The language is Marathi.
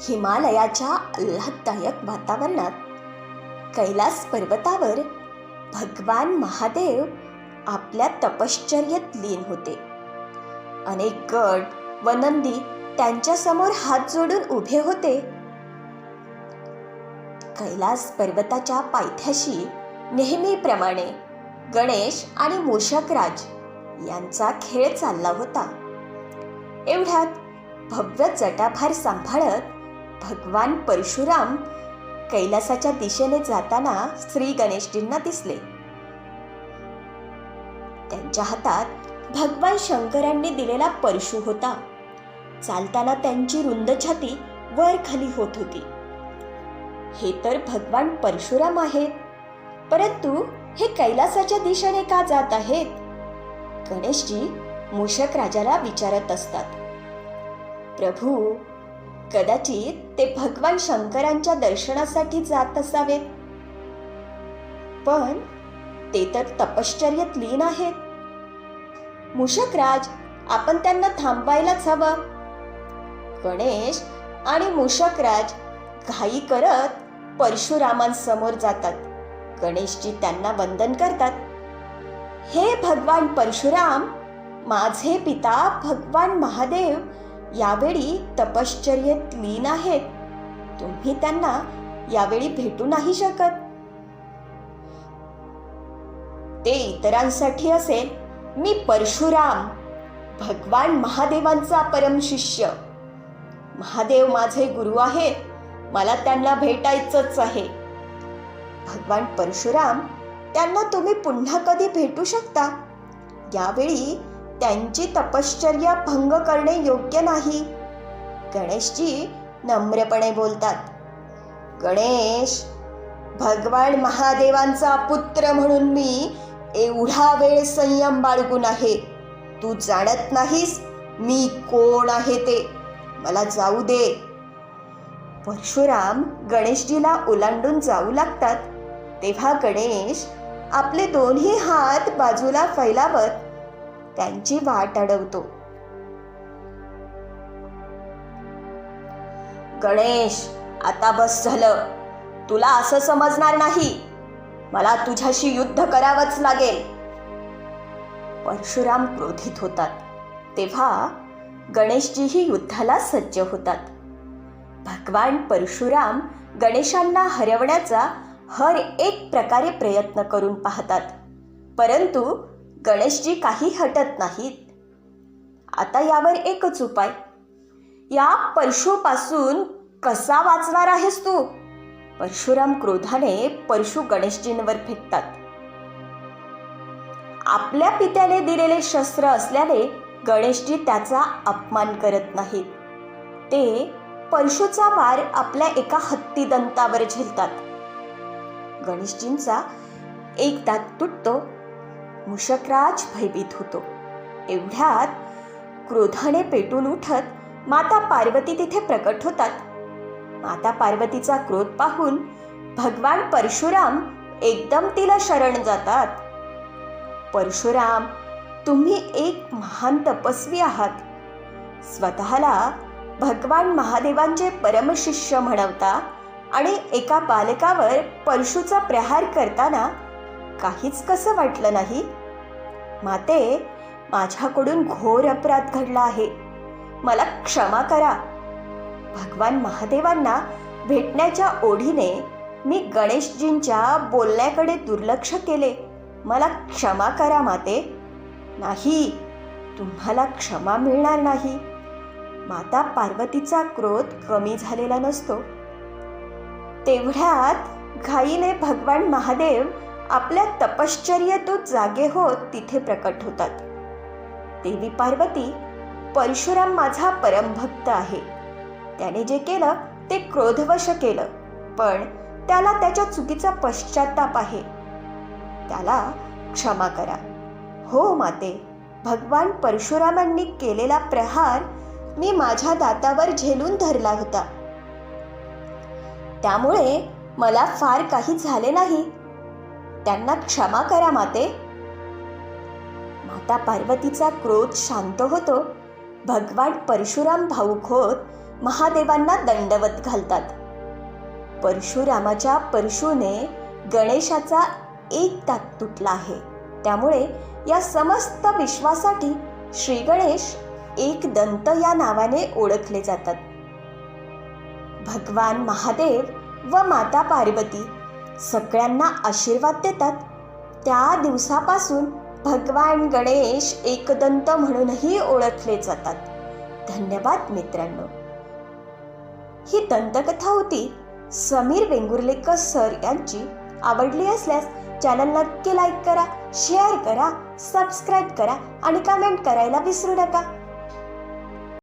हिमालयाच्या आल्हाददायक वातावरणात कैलास पर्वतावर भगवान महादेव आपल्या तपश्चर्येत लीन होते. अनेक गड व नंदी त्यांच्यासमोर हात जोडून उभे होते. कैलास पर्वताच्या पायथ्याशी नेहमीप्रमाणे गणेश आणि मूषकराज यांचा खेळ चालला होता. एवढ्यात भव्य जटाभार सांभाळत भगवान परशुराम कैलासाच्या दिशेने जाताना श्री गणेशजींना दिसले. त्यांच्या हातात भगवान शंकरांनी दिलेला परशु होता. चालताना त्यांची रुंद छाती वर खाली होत होती. हे तर भगवान परशुराम आहेत. परंतु हे कैलासाच्या दिशेने का जात आहेत? गणेशजी मूषक राजाला विचारत असतात. प्रभू कदाचित ते भगवान शंकरांच्या दर्शनासाठी जात असावेत. पण ते तर तपश्चर्यात लीन आहेत. मुषकराज आपण त्यांना थांबायलाच हवं. गणेश आणि मूषकराज घाई करत परशुरामांसमोर जातात. गणेशजी त्यांना वंदन करतात. हे भगवान परशुराम माझे पिता भगवान महादेव यावेळी तपश्चर्येत लीन आहेत. तुम्ही त्यांना यावेळी भेटू नाही शकत. ते इतरांसाठी असेल मी परशुराम भगवान महादेवांचा परम शिष्य. महादेव माझे गुरु आहेत मला त्यांना भेटायचंच आहे. भगवान परशुराम त्यांना तुम्ही पुन्हा कधी भेटू शकता? यावेळी त्यांची तपश्चर्या भंग करणे योग्य नाही. गणेशजी नम्रपणे बोलतात गणेश भगवान महादेवांचा पुत्र म्हणून मी एवढा वेळ संयम बाळगून आहे. तू जाणत नाहीस मी कोण आहे ते. मला जाऊ दे. परशुराम गणेशजीला ओलांडून जाऊ लागतात. तेव्हा गणेश आपले दोन्ही हात बाजूला फैलावत त्यांची वाट अडवतो. गणेश आता बस झालं. तुला असं समजणार नाही. मला तुझ्याशी युद्ध करावंच लागेल. परशुराम क्रोधित होतात. तेव्हा गणेशजीही युद्धाला सज्ज होतात. भगवान परशुराम गणेशांना हरवण्याचा हर एक प्रकारे प्रयत्न करून पाहतात. परंतु गणेशजी काही हटत नाहीत. आता यावर एकच उपाय. या परशुपासून कसा वाचणार आहेस तू? परशुराम क्रोधाने परशु गणेशजींवर फेकतात. आपल्या पित्याने दिलेले शस्त्र असल्याने गणेशजी त्याचा अपमान करत नाहीत. ते परशुचा वार आपल्या एका हत्तीदंतावर झेलतात. गणेशजींचा एक दात तुटतो. मुशकराज भयभीत होतो. एवढ्यात क्रोधाने पेटून उठत माता पार्वती तिथे प्रकट होतात. माता पार्वतीचा क्रोध पाहून भगवान परशुराम एकदम तिला शरण जातात. परशुराम तुम्ही एक महान तपस्वी आहात. स्वतःला भगवान महादेवांचे परमशिष्य म्हणवता आणि एका बालकावर परशुचा प्रहार करताना काहीच कसं वाटलं नाही? माते माझ्याकडून घोर अपराध घडला आहे. मला क्षमा करा. भगवान महादेवांना भेटण्याच्या ओढीने मी गणेशजींच्या बोलण्याकडे दुर्लक्ष केले. मला क्षमा करा माते. नाही तुम्हाला क्षमा मिळणार नाही. माता पार्वतीचा क्रोध कमी झालेला नसतो. तेवढ्यात घाईने भगवान महादेव आपल्या तपश्चर्येतून जागे होत तिथे प्रकट होतात. देवी पार्वती परशुराम माझा परमभक्त आहे. त्याने जे केलं ते क्रोधवश केलं पण त्याला त्याच्या चुकीचा पश्चाताप आहे. त्याला क्षमा करा. हो माते भगवान परशुरामांनी केलेला प्रहार मी माझ्या दातावर झेलून धरला होता. त्यामुळे मला फार काही झाले नाही. त्यांना क्षमा करा माते. माता पार्वतीचा क्रोध शांत होतो. भगवान परशुराम भाऊक होत महादेवांना दंडवत घालतात. परशुरामाच्या परशुने गणेशाचा एक दात तुटला आहे. त्यामुळे या समस्त विश्वासाठी श्री गणेश एक दंत या नावाने ओळखले जातात. भगवान महादेव व माता पार्वती सगळ्यांना आशीर्वाद देतात. त्या दिवसापासून भगवान गणेश एकदंत म्हणूनही ओळखले जातात. धन्यवाद मित्रांनो. ही दंतकथा होती. समीर वेंगुर्लेकर सर यांची. आवडली असल्यास चॅनल नक्की लाईक करा शेअर करा सबस्क्राईब करा आणि कमेंट करायला विसरू नका.